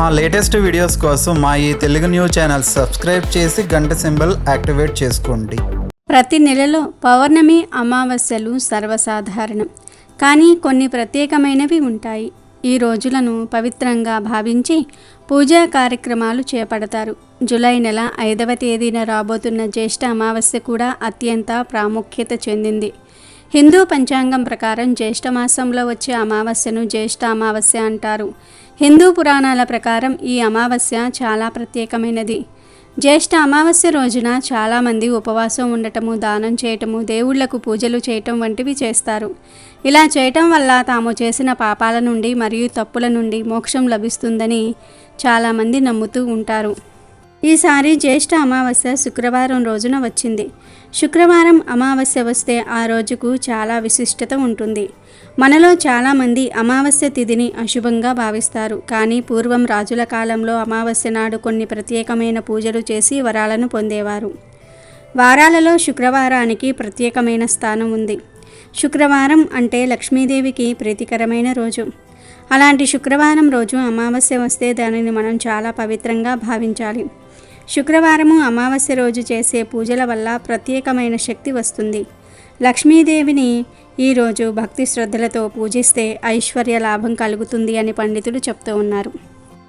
మా latest videos కోసం మా ఈ తెలుగు న్యూస్ ఛానల్ సబ్స్క్రైబ్ చేసి గంట సింబల్ యాక్టివేట్ చేసుకోండి. ప్రతి నెలలో పౌర్ణమి అమావాస్యలు సర్వసాధారణం. కానీ కొన్ని ప్రత్యేకమైనవి ఉంటాయి. ఈ రోజులను పవిత్రంగా భావించి పూజా కార్యక్రమాలు చేపడతారు. జూలై నెల ఐదవ తేదీన రాబోతున్న జ్యేష్ఠ అమావాస్య కూడా అత్యంత ప్రాముఖ్యత చెందింది. హిందూ పంచాంగం ప్రకారం జ్యేష్ఠ మాసంలో వచ్చే అమావాస్యను జ్యేష్ఠ అమావాస్య అంటారు. హిందూ పురాణాల ప్రకారం ఈ అమావాస్య చాలా ప్రత్యేకమైనది. జ్యేష్ఠ అమావాస్య రోజున చాలామంది ఉపవాసం ఉండటము దానం చేయటము దేవుళ్ళకు పూజలు చేయటం వంటివి చేస్తారు. ఇలా చేయటం వల్ల తాము చేసిన పాపాల నుండి మరియు తప్పుల నుండి మోక్షం లభిస్తుందని చాలామంది నమ్ముతూ ఉంటారు. ఈసారి జ్యేష్ఠ అమావాస్య శుక్రవారం రోజున వచ్చింది. శుక్రవారం అమావాస్య వస్తే ఆ రోజుకు చాలా విశిష్టత ఉంటుంది. మనలో చాలామంది అమావాస్య తిథిని అశుభంగా భావిస్తారు. కానీ పూర్వం రాజుల కాలంలో అమావాస్య నాడు కొన్ని ప్రత్యేకమైన పూజలు చేసి వరాలను పొందేవారు. వారాలలో శుక్రవారానికి ప్రత్యేకమైన స్థానం ఉంది. శుక్రవారం అంటే లక్ష్మీదేవికి ప్రీతికరమైన రోజు. అలాంటి శుక్రవారం రోజు అమావాస్య వస్తే దానిని మనం చాలా పవిత్రంగా భావించాలి. శుక్రవారము అమావాస్య రోజు చేసే పూజల వల్ల ప్రత్యేకమైన శక్తి వస్తుంది. లక్ష్మీదేవిని ఈరోజు భక్తి శ్రద్ధలతో పూజిస్తే ఐశ్వర్య లాభం కలుగుతుంది అని పండితులు చెప్తూ ఉన్నారు.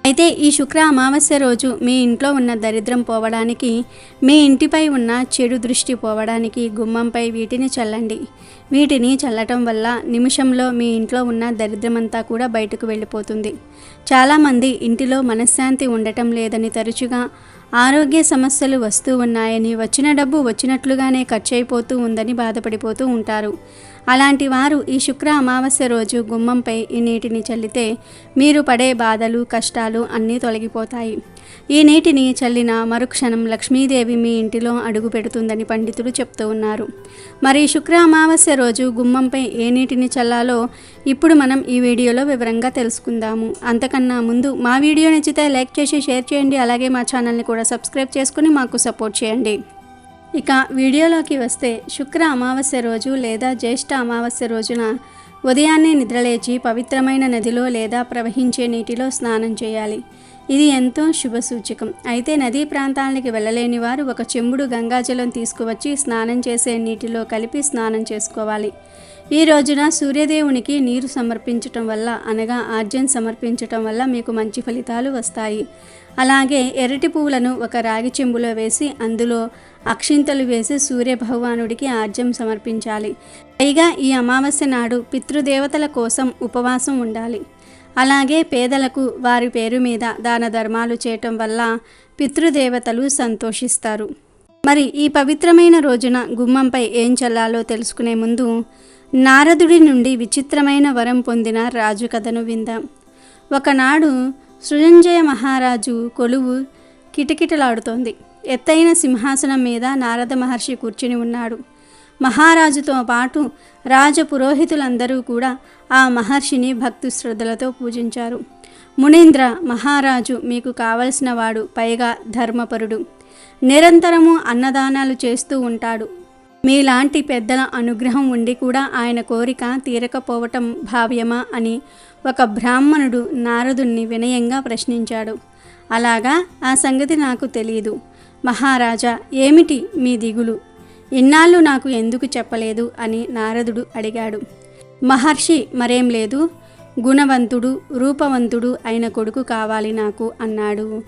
అయితే ఈ శుక్ర అమావాస్య రోజు మీ ఇంట్లో ఉన్న దరిద్రం పోవడానికి మీ ఇంటిపై ఉన్న చెడు దృష్టి పోవడానికి గుమ్మంపై వీటిని చల్లండి. వీటిని చల్లటం వల్ల నిమిషంలో మీ ఇంట్లో ఉన్న దరిద్రమంతా కూడా బయటకు వెళ్ళిపోతుంది. చాలామంది ఇంటిలో మనశ్శాంతి ఉండటం లేదని తరచుగా ఆరోగ్య సమస్యలు వస్తూ ఉన్నాయని వచ్చిన డబ్బు వచ్చినట్లుగానే ఖర్చు అయిపోతూ ఉందని బాధపడిపోతూ ఉంటారు. అలాంటి వారు ఈ శుక్ర అమావాస్య రోజు గుమ్మంపై ఈ నీటిని చల్లితే మీరు పడే బాధలు కష్టాలు అన్నీ తొలగిపోతాయి. ఈ నీటిని చల్లిన మరుక్షణం లక్ష్మీదేవి మీ ఇంటిలో అడుగు పెడుతుందని పండితులు చెప్తూ ఉన్నారు. మరి శుక్ర అమావాస్య రోజు గుమ్మంపై ఏ నీటిని చల్లాలో ఇప్పుడు మనం ఈ వీడియోలో వివరంగా తెలుసుకుందాము. అంతకన్నా ముందు మా వీడియో నచ్చితే లైక్ చేసి షేర్ చేయండి. అలాగే మా ఛానల్ని కూడా సబ్స్క్రైబ్ చేసుకుని మాకు సపోర్ట్ చేయండి. ఇక వీడియోలోకి వస్తే శుక్ర అమావాస్య రోజు లేదా జ్యేష్ఠ అమావాస్య రోజున ఉదయాన్నే నిద్రలేచి పవిత్రమైన నదిలో లేదా ప్రవహించే నీటిలో స్నానం చేయాలి. ఇది ఎంతో శుభ సూచకం అయితే నదీ ప్రాంతాలకి వెళ్ళలేని వారు ఒక చెంబుడు గంగాజలం తీసుకువచ్చి స్నానం చేసే నీటిలో కలిపి స్నానం చేసుకోవాలి. ఈ రోజున సూర్యదేవునికి నీరు సమర్పించటం వల్ల అనగా ఆర్జన్ సమర్పించటం వల్ల మీకు మంచి ఫలితాలు వస్తాయి. అలాగే ఎరటి పువ్వులను ఒక రాగి చెంబులో వేసి అందులో అక్షింతలు వేసి సూర్య భగవానుడికి ఆర్జం సమర్పించాలి. పైగా ఈ అమావాస్య నాడు పితృదేవతల కోసం ఉపవాసం ఉండాలి. అలాగే పేదలకు వారి పేరు మీద దాన ధర్మాలు చేయటం వల్ల పితృదేవతలు సంతోషిస్తారు. మరి ఈ పవిత్రమైన రోజున గుమ్మంపై ఏం చల్లాలో తెలుసుకునే ముందు నారదుడి నుండి విచిత్రమైన వరం పొందిన రాజు కథను విందాం. ఒకనాడు సృజంజయ మహారాజు కొలువు కిటకిటలాడుతోంది. ఎత్తైన సింహాసనం మీద నారద మహర్షి కూర్చుని ఉన్నాడు. మహారాజుతో పాటు రాజ పురోహితులందరూ కూడా ఆ మహర్షిని భక్తి శ్రద్ధలతో పూజించారు. మునీంద్ర మహారాజు మీకు కావలసిన వాడు పైగా ధర్మపరుడు. నిరంతరము అన్నదానాలు చేస్తూ ఉంటాడు. మీలాంటి పెద్దల అనుగ్రహం ఉండి కూడా ఆయన కోరిక తీరకపోవటం భావ్యమా అని ఒక బ్రాహ్మణుడు నారదుణ్ణి వినయంగా ప్రశ్నించాడు. అలాగా ఆ సంగతి నాకు తెలియదు మహారాజా ఏమిటి మీ దిగులు? ఇన్నాళ్ళు నాకు ఎందుకు చెప్పలేదు అని నారదుడు అడిగాడు. మహర్షి మరేం లేదు. గుణవంతుడు రూపవంతుడు అయిన కొడుకు కావాలి నాకు అన్నాడు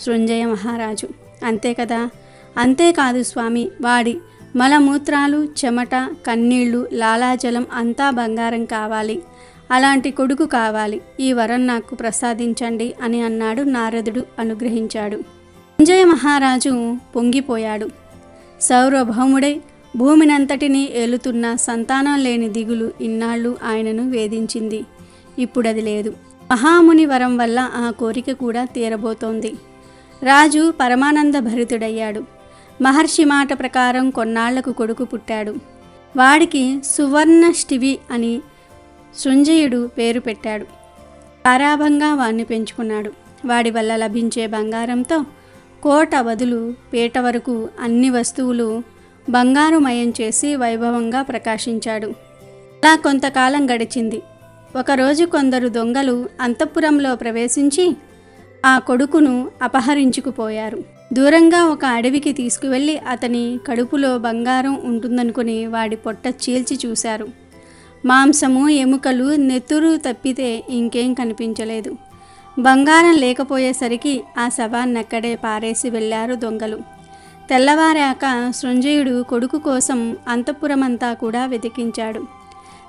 సృంజయ మహారాజు. అంతే కదా? అంతేకాదు స్వామి. వాడి మలమూత్రాలు చెమట కన్నీళ్ళు లాలాజలం అంతా బంగారం కావాలి. అలాంటి కొడుకు కావాలి. ఈ వరం నాకు ప్రసాదించండి అని అన్నాడు నారదుడు అనుగ్రహించాడు. సంజయ మహారాజు పొంగిపోయాడు. సౌరభౌముడై భూమినంతటినీ ఏలుతున్న సంతానం లేని దిగులు ఇన్నాళ్ళు ఆయనను వేధించింది. ఇప్పుడది లేదు. మహాముని వరం వల్ల ఆ కోరిక కూడా తీరబోతోంది. రాజు పరమానంద భరితుడయ్యాడు మహర్షి మాట ప్రకారం కొన్నాళ్ళకు కొడుకు పుట్టాడు. వాడికి సువర్ణష్టివి అని శృంజయుడు పేరు పెట్టాడు. ఆరాభంగా వాణ్ణి పెంచుకున్నాడు. వాడి వల్ల లభించే బంగారంతో కోట బదులు పీట వరకు అన్ని వస్తువులు బంగారుమయం చేసి వైభవంగా ప్రకాశించాడు. అలా కొంతకాలం గడిచింది. ఒకరోజు కొందరు దొంగలు అంతఃపురంలో ప్రవేశించి ఆ కొడుకును అపహరించుకుపోయారు. దూరంగా ఒక అడవికి తీసుకువెళ్ళి అతని కడుపులో బంగారం ఉంటుందనుకుని వాడి పొట్ట చీల్చి చూశారు. మాంసము ఎముకలు నెత్తురు తప్పితే ఇంకేం కనిపించలేదు. బంగారం లేకపోయేసరికి ఆ శవాన్నక్కడే పారేసి వెళ్ళారు దొంగలు. తెల్లవారాక సృంజయుడు కొడుకు కోసం అంతఃపురమంతా కూడా వెతికించాడు.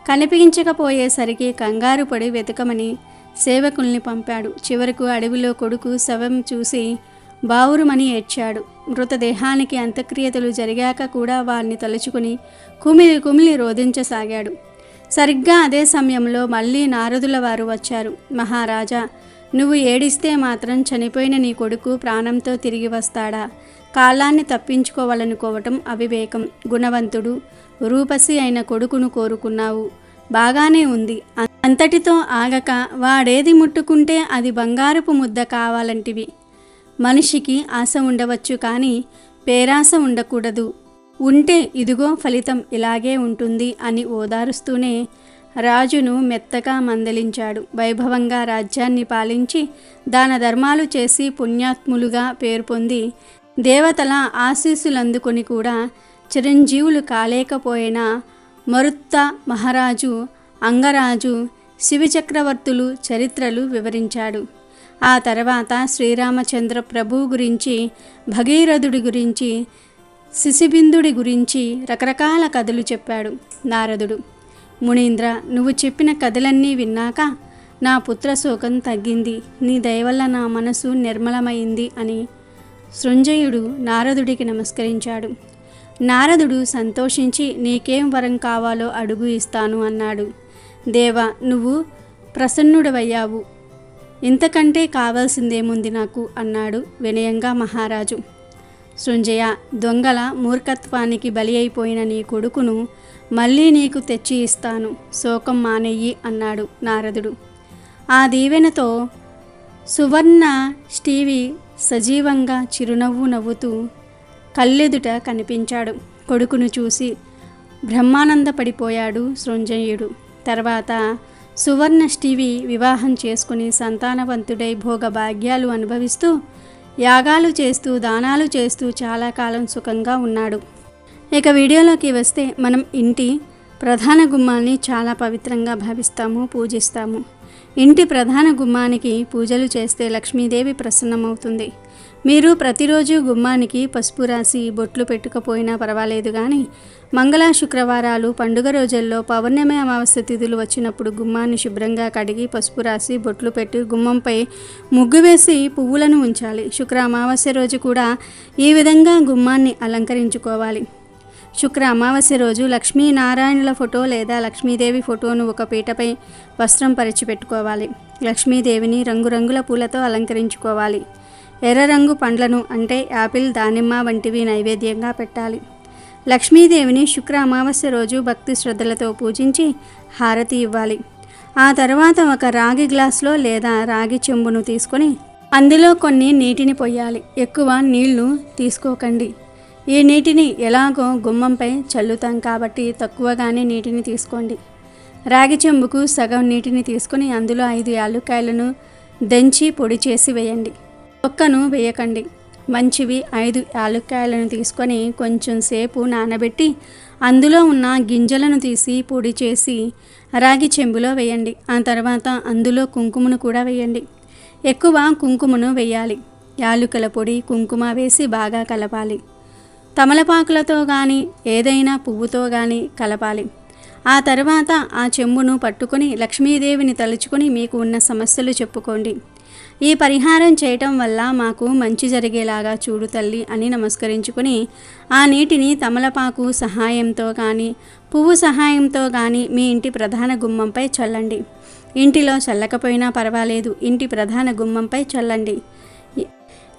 కనిపించకపోయేసరికి కంగారు పడి వెతకమని సేవకుల్ని పంపాడు. చివరకు అడవిలో కొడుకు శవం చూసి బావురుమని ఏడ్చాడు. మృతదేహానికి అంత్యక్రియతలు జరిగాక కూడా వారిని తలుచుకుని కుమిలి కుమిలి రోధించసాగాడు. సరిగ్గా అదే సమయంలో మళ్ళీ నారదుల వారు వచ్చారు. మహారాజా నువ్వు ఏడిస్తే మాత్రం చనిపోయిన నీ కొడుకు ప్రాణంతో తిరిగి వస్తాడా? కాలాన్ని తప్పించుకోవాలనుకోవటం అవివేకం. గుణవంతుడు రూపసి అయిన కొడుకును కోరుకున్నావు. బాగానే ఉంది. అంతటితో ఆగక వాడేది ముట్టుకుంటే అది బంగారపు ముద్ద కావాలంటివి. మనిషికి ఆశ ఉండవచ్చు కానీ పేరాశ ఉండకూడదు. ఉంటే ఇదిగో ఫలితం ఇలాగే ఉంటుంది అని ఓదారుస్తూనే రాజును మెత్తగా మందలించాడు. వైభవంగా రాజ్యాన్ని పాలించి దాన ధర్మాలు చేసి పుణ్యాత్ములుగా పేరు పొంది దేవతల ఆశీస్సులందుకొని కూడా చిరంజీవులు కాలేకపోయినా మరుత్త మహారాజు అంగరాజు శివచక్రవర్తులు చరిత్రలు వివరించాడు. ఆ తర్వాత శ్రీరామచంద్ర ప్రభు గురించి భగీరథుడి గురించి శిశిబిందుడి గురించి రకరకాల కథలు చెప్పాడు నారదుడు. మునీంద్ర నువ్వు చెప్పిన కథలన్నీ విన్నాక నా పుత్రశోకం తగ్గింది. నీ దయవల్ల నా మనసు నిర్మలమైంది అని సృంజయుడు నారదుడికి నమస్కరించాడు. నారదుడు సంతోషించి నీకేం వరం కావాలో అడుగు ఇస్తాను అన్నాడు. దేవా నువ్వు ప్రసన్నుడవయ్యావు. ఇంతకంటే కావాల్సిందేముంది నాకు అన్నాడు వినయంగా మహారాజు. సృంజయ దొంగల మూర్ఖత్వానికి బలి అయిపోయిన నీ కొడుకును మళ్ళీ నీకు తెచ్చి ఇస్తాను. శోకం మానెయ్యి అన్నాడు నారదుడు. ఆ దీవెనతో సువర్ణ స్టీవి సజీవంగా చిరునవ్వు నవ్వుతూ కళ్ళెదుట కనిపించాడు. కొడుకును చూసి బ్రహ్మానందపడిపోయాడు సృంజయుడు. తర్వాత సువర్ణ స్టీవి వివాహం చేసుకుని సంతానవంతుడై భోగ భాగ్యాలు అనుభవిస్తూ యాగాలు చేస్తూ దానాలు చేస్తూ చాలా కాలం సుఖంగా ఉన్నాడు. ఇక వీడియోలోకి వస్తే మనం ఇంటి ప్రధాన గుమ్మాన్ని చాలా పవిత్రంగా భావిస్తాము పూజిస్తాము. ఇంటి ప్రధాన గుమ్మానికి పూజలు చేస్తే లక్ష్మీదేవి ప్రసన్నమవుతుంది. మీరు ప్రతిరోజు గుమ్మానికి పసుపు రాసి బొట్లు పెట్టుకపోయినా పర్వాలేదు కానీ మంగళ శుక్రవారాలు పండుగ రోజుల్లో పౌర్ణమి అమావాస్య తిథులు వచ్చినప్పుడు గుమ్మాన్ని శుభ్రంగా కడిగి పసుపు రాసి బొట్లు పెట్టి గుమ్మంపై ముగ్గు వేసి పువ్వులను ఉంచాలి. శుక్ర అమావాస్య రోజు కూడా ఈ విధంగా గుమ్మాన్ని అలంకరించుకోవాలి. శుక్ర అమావాస్య రోజు లక్ష్మీనారాయణుల ఫోటో లేదా లక్ష్మీదేవి ఫోటోను ఒక పీటపై వస్త్రం పరిచి పెట్టుకోవాలి లక్ష్మీదేవిని రంగురంగుల పూలతో అలంకరించుకోవాలి. ఎర్ర రంగు పండ్లను అంటే యాపిల్ దానిమ్మ వంటివి నైవేద్యంగా పెట్టాలి. లక్ష్మీదేవిని శుక్ర అమావాస్య రోజు భక్తి శ్రద్ధలతో పూజించి హారతి ఇవ్వాలి. ఆ తర్వాత ఒక రాగి గ్లాసులో లేదా రాగి చెంబును తీసుకొని అందులో కొన్ని నీటిని పొయ్యాలి ఎక్కువ నీళ్ళు తీసుకోకండి. ఈ నీటిని ఎలాగో గుమ్మంపై చల్లుతాం కాబట్టి తక్కువగానే నీటిని తీసుకోండి. రాగి చెంబుకు సగం నీటిని తీసుకొని అందులో ఐదు యాలుక్కాయలను దంచి పొడి చేసి వేయండి. ఒక్కను వేయకండి. మంచివి ఐదు యాలుక్కాయలను తీసుకొని కొంచెం సేపు నానబెట్టి అందులో ఉన్న గింజలను తీసి పొడి చేసి రాగి చెంబులో వేయండి. ఆ తర్వాత అందులో కుంకుమను కూడా వేయండి. ఎక్కువ కుంకుమను వేయాలి. యాలుకల పొడి కుంకుమ వేసి బాగా కలపాలి. తమలపాకులతో కానీ ఏదైనా పువ్వుతో కానీ కలపాలి. ఆ తర్వాత ఆ చెంబును పట్టుకొని లక్ష్మీదేవిని తలుచుకుని మీకు ఉన్న సమస్యలు చెప్పుకోండి. ఈ పరిహారం చేయటం వల్ల మాకు మంచి జరిగేలాగా చూడు తల్లి అని నమస్కరించుకుని ఆ నీటిని తమలపాకు సహాయంతో కానీ పువ్వు సహాయంతో కానీ మీ ఇంటి ప్రధాన గుమ్మంపై చల్లండి. ఇంటిలో చల్లకపోయినా పర్వాలేదు ఇంటి ప్రధాన గుమ్మంపై చల్లండి.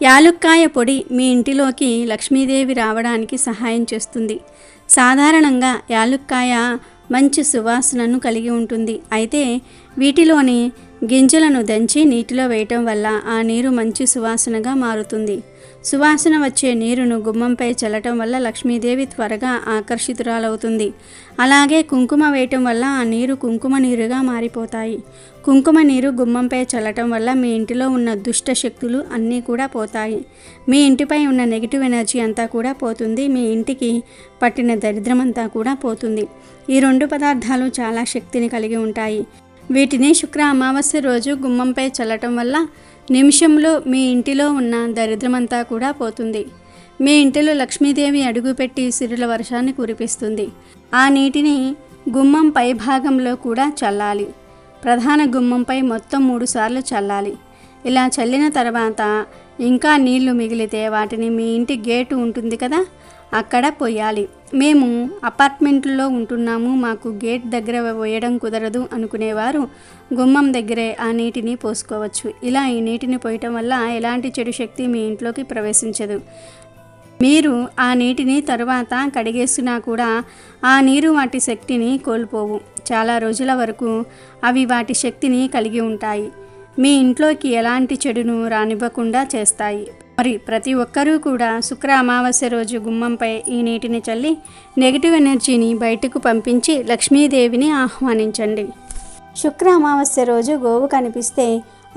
యాలుక్కాయ పొడి మీ ఇంటిలోకి లక్ష్మీదేవి రావడానికి సహాయం చేస్తుంది. సాధారణంగా యాలుక్కాయ మంచి సువాసనను కలిగి ఉంటుంది. అయితే వీటిలోని గింజలను దంచి నీటిలో వేయటం వల్ల ఆ నీరు మంచి సువాసనగా మారుతుంది. సువాసన వచ్చే నీరును గుమ్మంపై చల్లటం వల్ల లక్ష్మీదేవి త్వరగా ఆకర్షితురాలవుతుంది. అలాగే కుంకుమ వేయటం వల్ల ఆ నీరు కుంకుమ నీరుగా మారిపోతాయి. కుంకుమ నీరు గుమ్మంపై చల్లటం వల్ల మీ ఇంటిలో ఉన్న దుష్ట శక్తులు అన్నీ కూడా పోతాయి. మీ ఇంటిపై ఉన్న నెగిటివ్ ఎనర్జీ అంతా కూడా పోతుంది. మీ ఇంటికి పట్టిన దరిద్రం అంతా కూడా పోతుంది. ఈ రెండు పదార్థాలు చాలా శక్తిని కలిగి ఉంటాయి. వీటిని శుక్ర అమావాస్య రోజు గుమ్మంపై చల్లటం వల్ల నిమిషంలో మీ ఇంటిలో ఉన్న దరిద్రమంతా కూడా పోతుంది. మీ ఇంటిలో లక్ష్మీదేవి అడుగుపెట్టి సిరుల వర్షాన్ని కురిపిస్తుంది. ఆ నీటిని గుమ్మం పై భాగంలో కూడా చల్లాలి. ప్రధాన గుమ్మంపై మొత్తం మూడుసార్లు చల్లాలి. ఇలా చల్లిన తర్వాత ఇంకా నీళ్ళు మిగిలితే వాటిని మీ ఇంటి గేటు ఉంటుంది కదా అక్కడ పోయాలి మేము అపార్ట్మెంట్లో ఉంటున్నాము మాకు గేట్ దగ్గర వేయడం కుదరదు అనుకునేవారు. గుమ్మం దగ్గరే ఆ నీటిని పోసుకోవచ్చు. ఇలా ఈ నీటిని పోయటం వల్ల ఎలాంటి చెడు శక్తి మీ ఇంట్లోకి ప్రవేశించదు. మీరు ఆ నీటిని తరువాత కడిగేసినా కూడా ఆ నీరు వాటి శక్తిని కోల్పోవు. చాలా రోజుల వరకు అవి వాటి శక్తిని కలిగి ఉంటాయి. మీ ఇంట్లోకి ఎలాంటి చెడును రానివ్వకుండా చేస్తాయి. మరి ప్రతి ఒక్కరూ కూడా శుక్ర అమావాస్య రోజు గుమ్మంపై ఈ నీటిని చల్లి నెగిటివ్ ఎనర్జీని బయటకు పంపించి లక్ష్మీదేవిని ఆహ్వానించండి. శుక్ర అమావాస్య రోజు గోవు కనిపిస్తే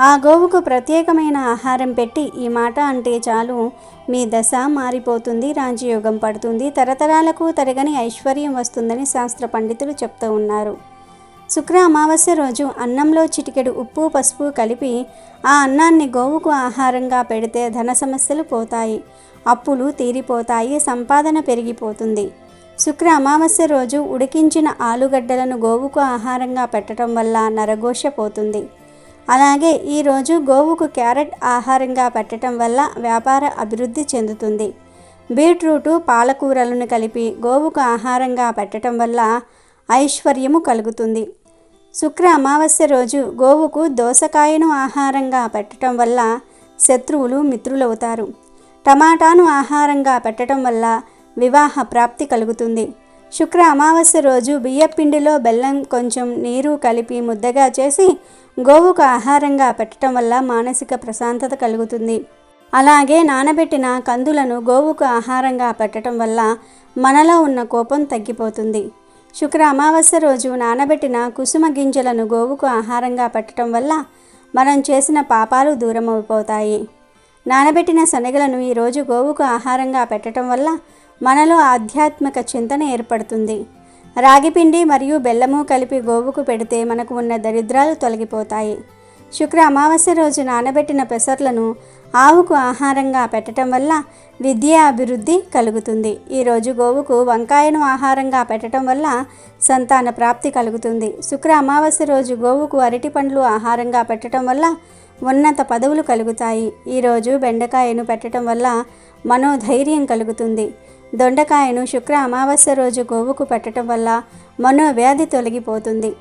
ఆ గోవుకు ప్రత్యేకమైన ఆహారం పెట్టి ఈ మాట అంటే చాలు. మీ దశ మారిపోతుంది రాజయోగం పడుతుంది తరతరాలకు తరగని ఐశ్వర్యం వస్తుందని శాస్త్ర పండితులు చెప్తూ ఉన్నారు. శుక్ర అమావాస్య రోజు అన్నంలో చిటికెడు ఉప్పు పసుపు కలిపి ఆ అన్నాన్ని గోవుకు ఆహారంగా పెడితే ధన సమస్యలు పోతాయి. అప్పులు తీరిపోతాయి సంపాదన పెరిగిపోతుంది. శుక్ర అమావాస్య రోజు ఉడికించిన ఆలుగడ్డలను గోవుకు ఆహారంగా పెట్టడం వల్ల నరఘోష పోతుంది. అలాగే ఈరోజు గోవుకు క్యారెట్ ఆహారంగా పెట్టడం వల్ల వ్యాపార అభివృద్ధి చెందుతుంది. బీట్రూటు పాలకూరలను కలిపి గోవుకు ఆహారంగా పెట్టడం వల్ల ఐశ్వర్యము కలుగుతుంది. శుక్ర అమావాస్య రోజు గోవుకు దోసకాయను ఆహారంగా పెట్టడం వల్ల శత్రువులు మిత్రులవుతారు. టమాటాను ఆహారంగా పెట్టడం వల్ల వివాహ ప్రాప్తి కలుగుతుంది. శుక్ర అమావాస్య రోజు బియ్యపిండిలో బెల్లం కొంచెం నీరు కలిపి ముద్దగా చేసి గోవుకు ఆహారంగా పెట్టడం వల్ల మానసిక ప్రశాంతత కలుగుతుంది. అలాగే నానబెట్టిన కందులను గోవుకు ఆహారంగా పెట్టడం వల్ల మనలో ఉన్న కోపం తగ్గిపోతుంది. శుక్ర అమావాస్య రోజు నానబెట్టిన కుసుమ గింజలను గోవుకు ఆహారంగా పెట్టడం వల్ల మనం చేసిన పాపాలు దూరం అయిపోతాయి నానబెట్టిన శనగలను ఈరోజు గోవుకు ఆహారంగా పెట్టడం వల్ల మనలో ఆధ్యాత్మిక చింతన ఏర్పడుతుంది. రాగిపిండి మరియు బెల్లము కలిపి గోవుకు పెడితే మనకు ఉన్న దరిద్రాలు తొలగిపోతాయి. శుక్ర అమావాస్య రోజు నానబెట్టిన పెసర్లను ఆవుకు ఆహారంగా పెట్టడం వల్ల విద్యా అభివృద్ధి కలుగుతుంది ఈరోజు గోవుకు వంకాయను ఆహారంగా పెట్టడం వల్ల సంతాన ప్రాప్తి కలుగుతుంది. శుక్ర అమావాస్య రోజు గోవుకు అరటి పండ్లు ఆహారంగా పెట్టడం వల్ల ఉన్నత పదవులు కలుగుతాయి. ఈరోజు బెండకాయను పెట్టడం వల్ల మనోధైర్యం కలుగుతుంది. దొండకాయను శుక్ర అమావాస్య రోజు గోవుకు పెట్టడం వల్ల మనోవ్యాధి తొలగిపోతుంది.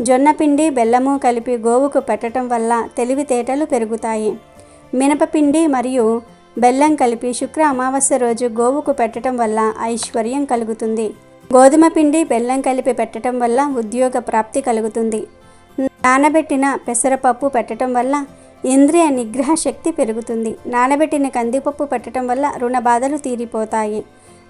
జొన్నపిండి బెల్లము కలిపి గోవుకు పెట్టడం వల్ల తెలివితేటలు పెరుగుతాయి. మినపపిండి మరియు బెల్లం కలిపి శుక్ర అమావాస్య రోజు గోవుకు పెట్టడం వల్ల ఐశ్వర్యం కలుగుతుంది. గోధుమ పిండి బెల్లం కలిపి పెట్టడం వల్ల ఉద్యోగ ప్రాప్తి కలుగుతుంది. నానబెట్టిన పెసరపప్పు పెట్టడం వల్ల ఇంద్రియ నిగ్రహ శక్తి పెరుగుతుంది. నానబెట్టిన కందిపప్పు పెట్టడం వల్ల రుణ బాధలు తీరిపోతాయి.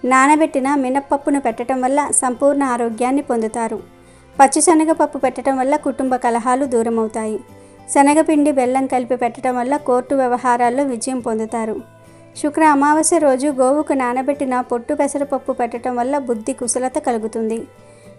నానబెట్టిన మినప్పప్పును పెట్టడం వల్ల సంపూర్ణ ఆరోగ్యాన్ని పొందుతారు. పచ్చిశనగపప్పు పెట్టడం వల్ల కుటుంబ కలహాలు దూరమవుతాయి. శనగపిండి బెల్లం కలిపి పెట్టడం వల్ల కోర్టు వ్యవహారాల్లో విజయం పొందుతారు. శుక్ర అమావాస్య రోజు గోవుకు నానబెట్టిన పొట్టు పెసరపప్పు పెట్టడం వల్ల బుద్ధి కుశలత కలుగుతుంది.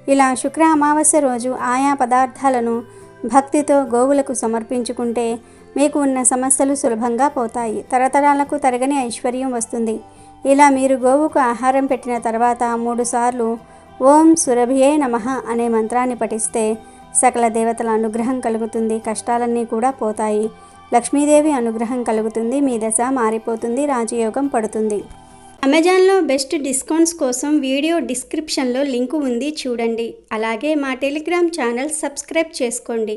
ఇలా శుక్ర అమావాస్య రోజు ఆయా పదార్థాలను భక్తితో గోవులకు సమర్పించుకుంటే మీకు ఉన్న సమస్యలు సులభంగా పోతాయి. తరతరాలకు తరగని ఐశ్వర్యం వస్తుంది. ఇలా మీరు గోవుకు ఆహారం పెట్టిన తర్వాత మూడుసార్లు ఓం సురభియే నమః అనే మంత్రాన్ని పఠిస్తే సకల దేవతల అనుగ్రహం కలుగుతుంది కష్టాలన్నీ కూడా పోతాయి. లక్ష్మీదేవి అనుగ్రహం కలుగుతుంది మీ దశ మారిపోతుంది రాజయోగం పడుతుంది. అమెజాన్లో బెస్ట్ డిస్కౌంట్స్ కోసం వీడియో డిస్క్రిప్షన్లో లింకు ఉంది చూడండి. అలాగే మా టెలిగ్రామ్ ఛానల్ సబ్స్క్రైబ్ చేసుకోండి.